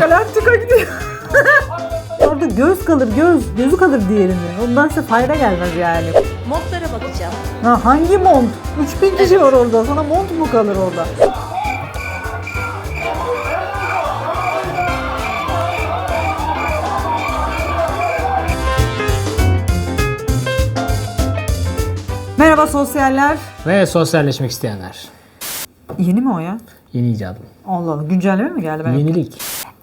Galaktika gidiyor. Orada göz kalır göz. Gözü kalır diğerinin. Ondan size fayda gelmez yani. Montlara bakacağım. Ha, hangi mont? 3000 kişi var orada. Sana mont mu kalır orada? Merhaba sosyaller. Ve sosyalleşmek isteyenler. Yeni mi o ya? Yeni icadım. Allah Allah güncelleme mi geldi? Ben... Yenilik.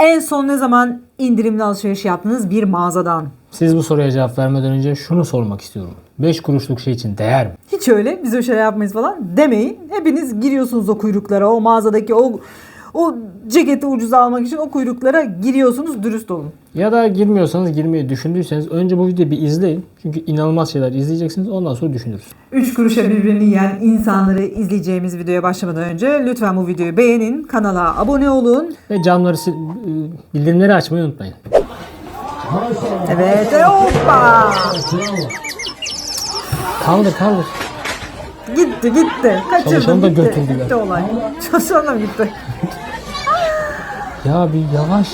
En son ne zaman indirimli alışveriş yaptınız bir mağazadan? Siz bu soruya cevap vermeden önce şunu sormak istiyorum. 5 kuruşluk şey için değer mi? Hiç öyle biz öyle şeyler yapmayız falan demeyin. Hepiniz giriyorsunuz o kuyruklara, o mağazadaki o o ceketi ucuza almak için o kuyruklara giriyorsunuz dürüst olun. Ya da girmiyorsanız girmeyi düşündüyseniz önce bu videoyu bir izleyin. Çünkü inanılmaz şeyler izleyeceksiniz ondan sonra düşünürüz. 3 kuruşa birbirini yiyen insanları izleyeceğimiz videoya başlamadan önce lütfen bu videoyu beğenin, kanala abone olun. Ve camları bildirimleri açmayı unutmayın. Evet, hoppa! Kaldır kaldır. Gitti gitti. Kaçırdım Çalışanı da gitti. götürdüler. Gitti olay. Çalışan da mı gitti? Ya bir yavaş.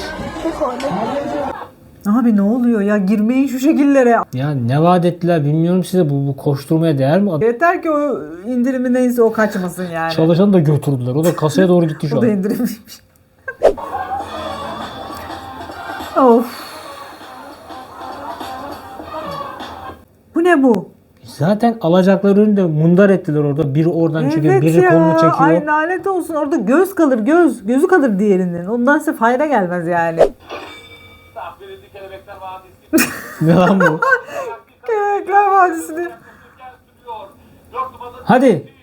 Abi ne oluyor ya girmeyin şu şekillere. Ya ne vaat ettiler bilmiyorum size bu, bu koşturmaya değer mi? Yeter ki o indirimi neyse o kaçmasın yani. Çalışanı da götürdüler. O da kasaya doğru gitti şu O da an. indirimliymiş. of. Bu ne bu? Zaten alacakları ürünü de mundar ettiler orada. Biri oradan çekiyor, evet biri ya. kolunu çekiyor. Ay lanet olsun. Orada göz kalır göz. Gözü kalır diğerinin. Ondan size fayda gelmez yani. Ne lan bu? Kelebekler Vadisi'ni. Hadi.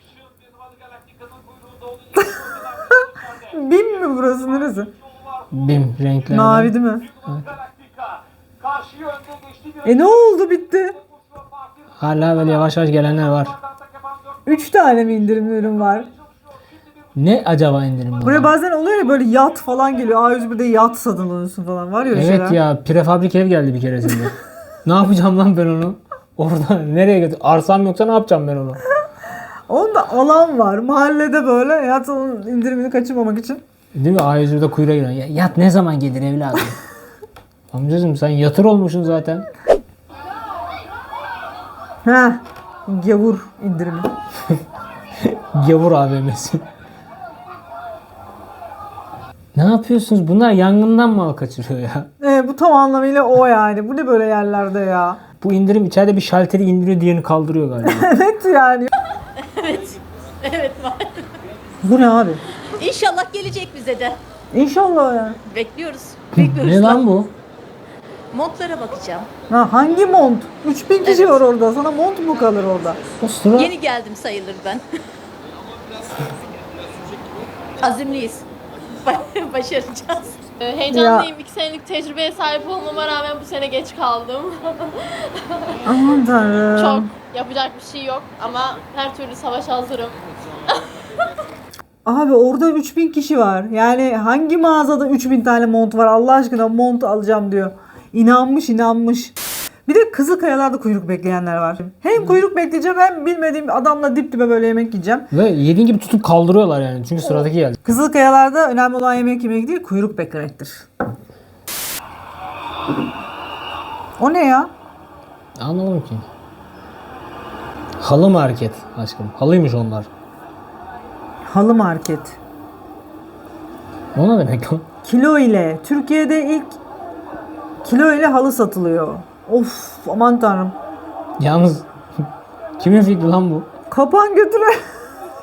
Bin mi burası neresi? Bim renkler. Mavi değil mi? Bir E ne oldu bitti? Hala böyle yavaş yavaş gelenler var. atak yapan dört Üç tane mi indirimli ürün var? Ne acaba indirim bu? Buraya bazen oluyor ya böyle yat falan geliyor. A101'de yat satın alıyorsun falan. Var ya öyle Evet şeyler. ya prefabrik ev geldi bir keresinde. ne yapacağım lan ben onu? Orada nereye götür? Arsam yoksa ne yapacağım ben onu? Onda alan var. Mahallede böyle yat onun indirimini kaçırmamak için. Değil mi? A101'de kuyruğa. Ya, yat ne zaman gelir evladım? Amcacım sen yatır olmuşsun zaten. Ha, gavur indirimi. Gavur AVM'si. ne yapıyorsunuz? Bunlar yangından mal kaçırıyor ya. E, bu tam anlamıyla o yani. Bu ne böyle yerlerde ya? Bu indirim içeride bir şalteri indiriyor diğerini kaldırıyor galiba. evet yani. Evet. Evet var. Bu ne abi? İnşallah gelecek bize de. İnşallah ya. Bekliyoruz. Bekliyoruz. ne lan bu? Montlara bakacağım. Ha, hangi mont? 3000 kişi var orada. Sana mont mu kalır orada? O sıra... Yeni geldim sayılır ben. Azimliyiz. Ba- Başaracağız. Ee, Heyecanlıyım. İki senelik tecrübeye sahip olmama rağmen bu sene geç kaldım. Aman tanrım. Çok yapacak bir şey yok ama her türlü savaş hazırım. Abi orada 3000 kişi var. Yani hangi mağazada 3000 tane mont var? Allah aşkına mont alacağım diyor. İnanmış inanmış. Bir de Kızılkayalar'da kuyruk bekleyenler var. Hem kuyruk bekleyeceğim hem bilmediğim adamla dip dibe böyle yemek yiyeceğim. Ve yediğin gibi tutup kaldırıyorlar yani. Çünkü sıradaki geldi. Kızılkayalar'da önemli olan yemek yemek değil kuyruk beklemektir. O ne ya? Anlamadım ki. Halı market aşkım. Halıymış onlar. Halı market. O ne demek lan? Kilo ile. Türkiye'de ilk kilo ile halı satılıyor. Of aman tanrım. Yalnız kimin fikri lan bu? Kapan götüre.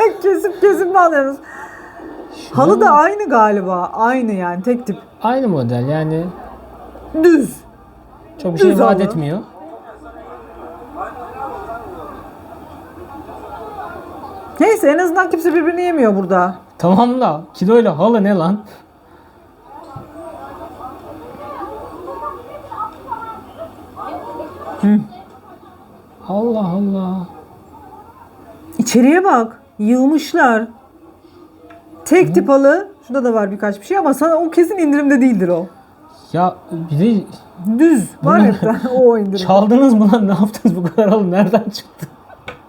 kesip kesip mi alıyoruz? Halı da aynı galiba. Aynı yani tek tip. Aynı model yani Düz. çok bir şey Düz vaat halı. etmiyor. Neyse en azından kimse birbirini yemiyor burada. Tamam da kiloyla halı ne lan? Allah Allah. İçeriye bak. Yığmışlar. Tek tip halı. Şurada da var birkaç bir şey ama sana o kesin indirimde değildir o. Ya bir de Düz. Var ya o indirim. çaldınız mı lan ne yaptınız bu kadar halı nereden çıktı?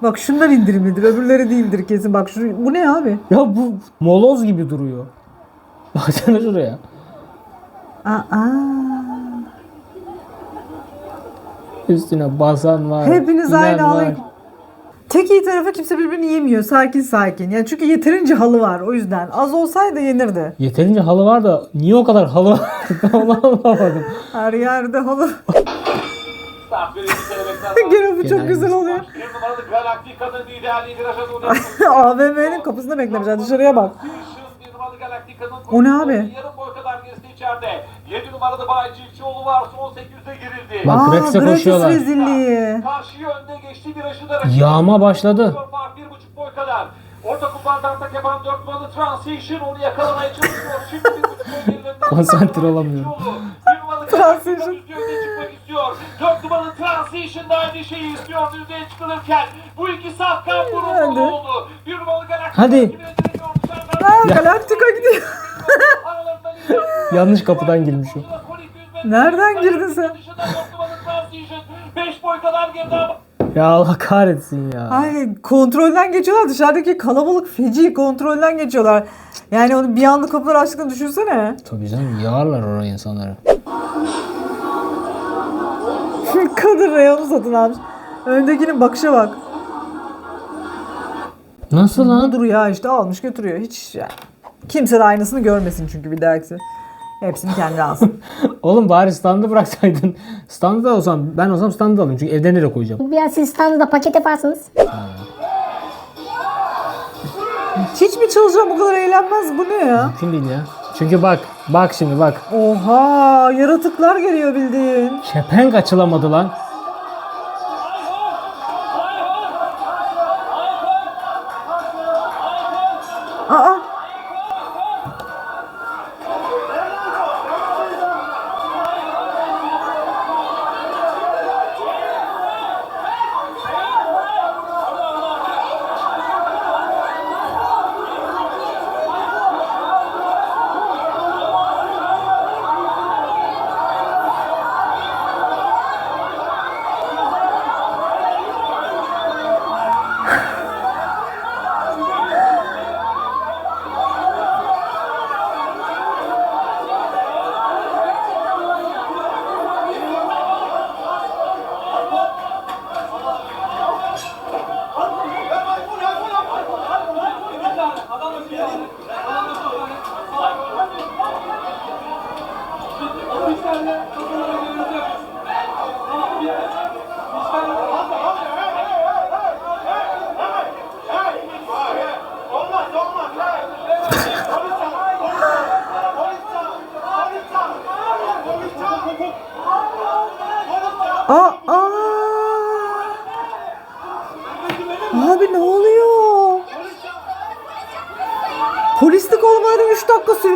Bak şunlar indirimlidir. Öbürleri değildir kesin. Bak şu bu ne abi? Ya bu moloz gibi duruyor. Baksana şuraya. Aa. Üstüne basan var. Hepiniz aynı halı. Tek iyi tarafı kimse birbirini yemiyor. Sakin sakin. Yani çünkü yeterince halı var o yüzden. Az olsaydı yenirdi. Yeterince halı var da niye o kadar halı var? Onu anlamadım. Her yerde halı. Gene bu çok güzel oluyor. AVM'nin kapısında beklemişler. Dışarıya bak. Bir numaralı Galaktika'nın O ne abi? İçeride. 7 numaralı Bay Çiftçioğlu var. Son 8'de girildi. Bak, Gratis'e gratis koşuyorlar. rezilliği. Karşıya önde geçti virajı da Yağma başladı. Fark bir buçuk boy kadar. Orta kulvardan tak yapan 4 numaralı Transition onu yakalamaya çalışıyor. Şimdi bir buçuk boy gerilerinden. Konsantre olamıyorum. Bir numaralı Transition. Düzlüğe çıkmak istiyor. 4 numaralı Transition da aynı şeyi istiyor düzlüğe çıkılırken. Bu iki safkan Hadi. vurulmalı oldu. Bir numaralı Galaktik. Hadi. Aa, Galaktika gidiyor. Yanlış kapıdan girmiş o. Nereden girdin sen? 5 boy kadar geride ama Ya Allah kahretsin ya. Ay kontrolden geçiyorlar. Dışarıdaki kalabalık feci kontrolden geçiyorlar. Yani onu bir anda kapıları açtıklarını düşünsene. Tabii canım yağarlar oraya insanları. Kadın reyonu satın almış. Öndekinin bakışa bak. Nasıl lan? Budur ya işte almış götürüyor. Hiç yani. Kimse de aynısını görmesin çünkü bir dahaki. Hepsini kendi alsın. Oğlum bari standı bıraksaydın. Standı da olsam ben olsam standı alayım çünkü evde nereye koyacağım? Biraz siz standında paket yaparsınız. Hiç mi çalışacağım bu kadar eğlenmez bu ne ya? Mümkün değil ya. Çünkü bak bak şimdi bak. Oha yaratıklar geliyor bildiğin. Kepenk açılamadı lan.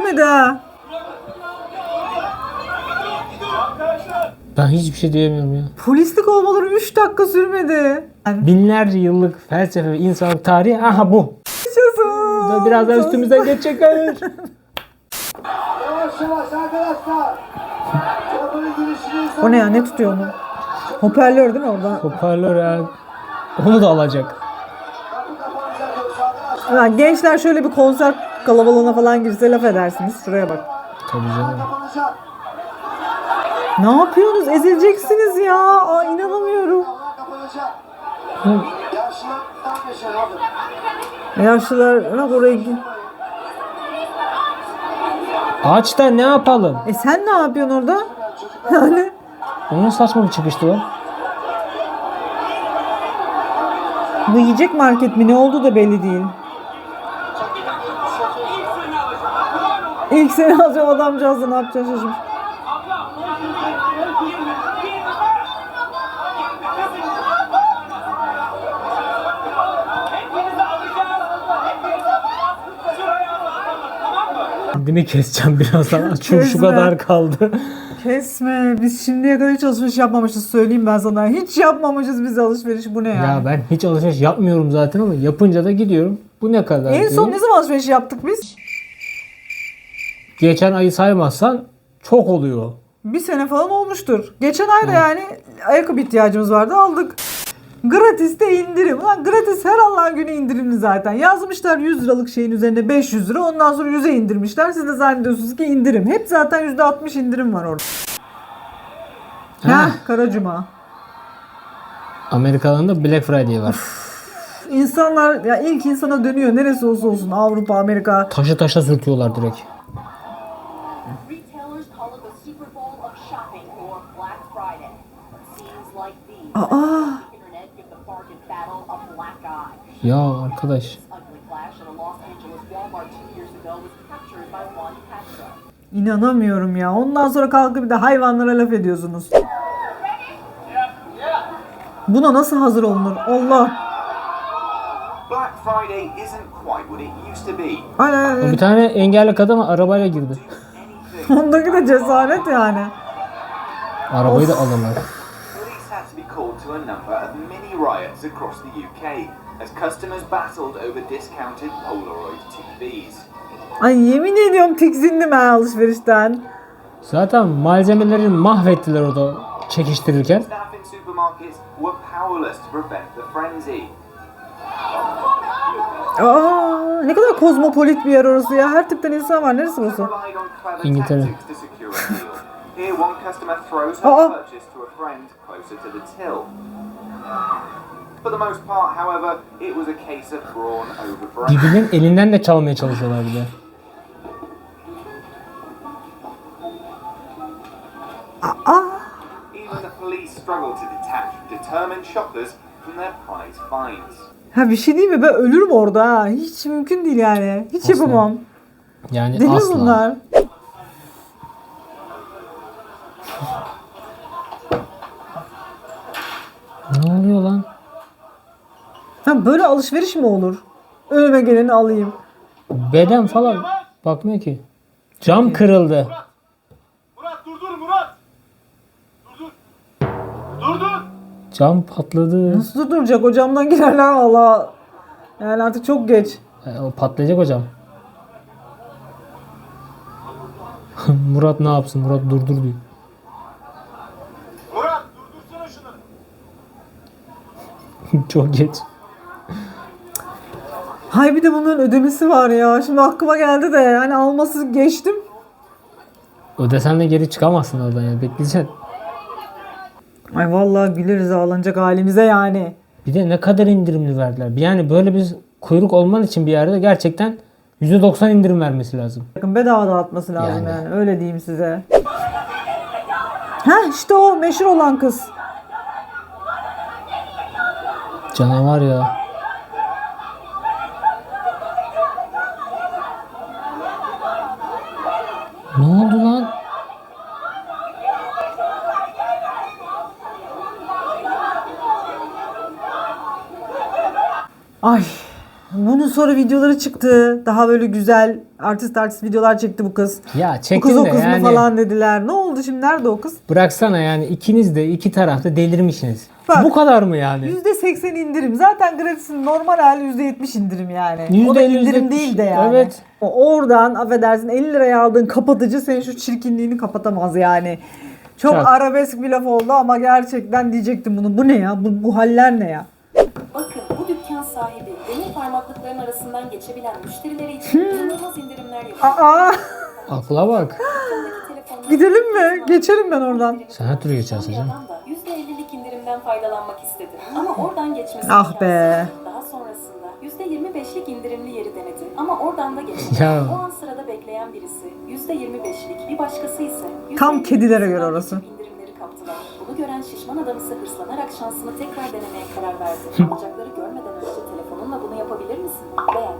3 dakika sürmedi ha. Ben hiçbir şey diyemiyorum ya. Polislik olmaları 3 dakika sürmedi. Yani Binlerce yıllık felsefe ve insanlık tarihi aha bu. yaşasın. Biraz daha üstümüzden geçecekler. Yavaş yavaş arkadaşlar. Kapının girişini O ne ya ne tutuyor onu? Hoparlör değil mi orada? Hoparlör ya. Onu da alacak. Ha, gençler şöyle bir konser kalabalığına falan girse laf edersiniz. Şuraya bak. Tabii canım. Ne yapıyorsunuz? Ezileceksiniz ya. Aa, inanamıyorum. Kapanacak. Yaşlılar oraya git. Ağaçta ne yapalım? E sen ne yapıyorsun orada? Yani Onun saçma bir çıkıştı lan. bu yiyecek market mi ne oldu da belli değil. İlk seni alacağım adamcağız da ne yapacaksın şaşırmış. Kendimi keseceğim birazdan. Çünkü şu Kesme. kadar kaldı. Kesme. Biz şimdiye kadar hiç alışveriş yapmamışız söyleyeyim ben sana. Hiç yapmamışız biz alışveriş. Bu ne yani? Ya ben hiç alışveriş yapmıyorum zaten ama yapınca da gidiyorum. Bu ne kadar? En son ne zaman alışveriş yaptık biz? Geçen ayı saymazsan çok oluyor. Bir sene falan olmuştur. Geçen ayda yani ayakkabı ihtiyacımız vardı aldık. Gratis de indirim. Ulan gratis her Allah'ın günü indirimli zaten. Yazmışlar 100 liralık şeyin üzerine 500 lira. Ondan sonra 100'e indirmişler. Siz de zannediyorsunuz ki indirim. Hep zaten %60 indirim var orada. Ha. Ha, Kara Cuma. Amerikalı'nda Black Friday var. İnsanlar ya ilk insana dönüyor neresi olsa olsun Avrupa, Amerika. Taşı taşa sürtüyorlar direkt. Eye. Ya arkadaş. İnanamıyorum ya. Ondan sonra kalkıp bir de hayvanlara laf ediyorsunuz. Buna nasıl hazır olunur? Allah. Black Friday isn't quite what it used to be. Ay, ay, ay. Bir tane engelli kadın arabayla girdi. Ondaki de cesaret yani. Arabayı da alırlar. Police had to be called to a number of mini riots across the UK as customers battled over discounted Polaroid TVs. Ay yemin ediyorum tiksindim ha alışverişten. Zaten malzemeleri mahvettiler orada çekiştirirken. Staff in supermarkets were powerless to prevent the frenzy. Aa, ne kadar kozmopolit bir yer orası ya. Her tipten insan var. Neresi burası? İngiltere. tactics to secure a deal. Here, one customer throws her purchase to a friend closer to the till. For the most part, however, it was a case of brawn over brain. Birbirinin elinden de çalmaya çalışıyorlar bir de. Even the police struggled to detach determined shoppers from their prize finds. Ha bir şey değil mi? Ben ölürüm orada ha. Hiç mümkün değil yani. Hiç Asla. yapamam. Yani Deli asla. bunlar. Ne oluyor lan? Ha böyle alışveriş mi olur? Önüme geleni alayım. Beden falan bakmıyor ki. Cam kırıldı. Cam patladı. Nasıl duracak? O camdan girerler valla. Yani artık çok geç. E, o patlayacak hocam. Murat ne yapsın? Murat durdur diyor. Murat durdursana şunu. Çok geç. Hay bir de bunların ödemesi var ya. Şimdi aklıma geldi de yani alması geçtim. Ödesen de geri çıkamazsın oradan ya. Bekleyeceksin. Ay vallahi güleriz ağlanacak halimize yani. Bir de ne kadar indirimli verdiler. Yani böyle bir kuyruk olman için bir yerde gerçekten %90 indirim vermesi lazım. Bakın bedava dağıtması lazım Yani. yani. Öyle diyeyim size. Ha işte o meşhur olan kız. Canavar ya. Ne oldu lan? Ay bunun sonra videoları çıktı. Daha böyle güzel artist artist videolar çekti bu kız. Ya Bu kız o de kız mı yani falan dediler. Ne oldu şimdi? Nerede o kız? bıraksana yani ikiniz de iki tarafta delirmişsiniz. Bak. Bu kadar mı yani? %80 indirim. Zaten gratisin normal hali %70 indirim yani. o da %50, indirim %70. değil de yani. Evet. Oradan affedersin 50 liraya aldığın kapatıcı senin şu çirkinliğini kapatamaz yani. Çok Çok. arabesk bir laf oldu ama gerçekten diyecektim bunu. Bu ne ya? Bu, bu haller ne ya? Sahibi demir parmaklıkların arasından geçebilen müşterileri için inanılmaz indirimler yapıyor. Aa, Akla bak. Gidelim mi? Geçelim ben oradan. Sen her türlü geçersin canım. adam da %50'lik indirimden faydalanmak istedi. Ama oradan geçmesi Ah be. Daha sonrasında %25'lik indirimli yeri denedi. Ama oradan da geçti. Ya. O an sırada bekleyen birisi %25'lik, bir başkası ise Tam kedilere göre %50'lik orası. indirimleri kaptılar. Bunu gören şişman adam ise hırslanarak şansını tekrar denemeye karar verdi. Alacakları görmeden telefonunla bunu yapabilir misin? Beğen.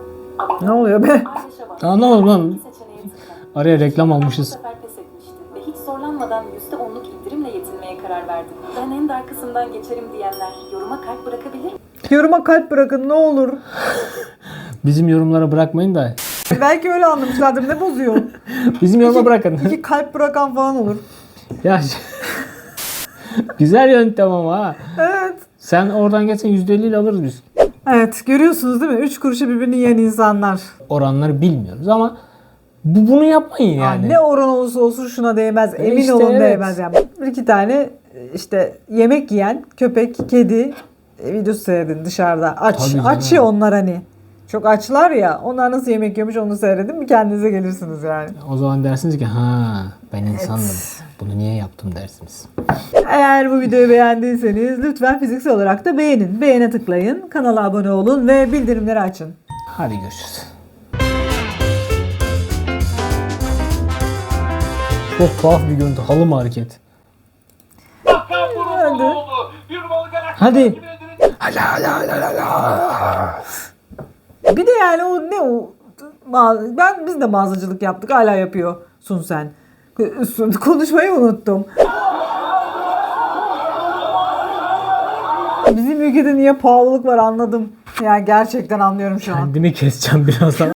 Ne ol. oluyor be? Anlamadım lan. Araya reklam almışız. ve hiç zorlanmadan %10'luk indirimle yetinmeye karar verdi. Ben en dar kısımdan geçerim diyenler yoruma kalp bırakabilir mi? Yoruma kalp bırakın ne olur. Bizim yorumlara bırakmayın da. Belki öyle anlamışlardır. Ne bozuyor? Bizim yoruma bırakın. İki kalp bırakan falan olur. ya Güzel yöntem ama ha. Evet. Sen oradan geçsen %50 ile alırız biz. Evet görüyorsunuz değil mi? Üç kuruşu birbirini yiyen insanlar. Oranları bilmiyoruz ama bu bunu yapmayın Yani. yani. Ne oran olursa olsun şuna değmez. Emin işte olun evet. değmez yani. Bir iki tane işte yemek yiyen köpek, kedi e, videosu seyredin dışarıda. Aç. Tabii aç ya onlar hani. Çok açlar ya. Onlar nasıl yemek yiyormuş onu seyredin. Bir kendinize gelirsiniz yani. O zaman dersiniz ki ha ben insandım. Bunu niye yaptım dersiniz. Eğer bu videoyu beğendiyseniz lütfen fiziksel olarak da beğenin. Beğene tıklayın. Kanala abone olun ve bildirimleri açın. Hadi görüşürüz. Çok tuhaf bir görüntü. Halı market. Hadi. oldu. Bir numaralı Galaxy Hadi. rakibine direkt- Bir de yani o ne o ben biz de mağazacılık yaptık hala yapıyor Sun Sen. Konuşmayı unuttum. Bizim ülkede niye pahalılık var anladım. Yani gerçekten anlıyorum şu an. Kendimi keseceğim birazdan.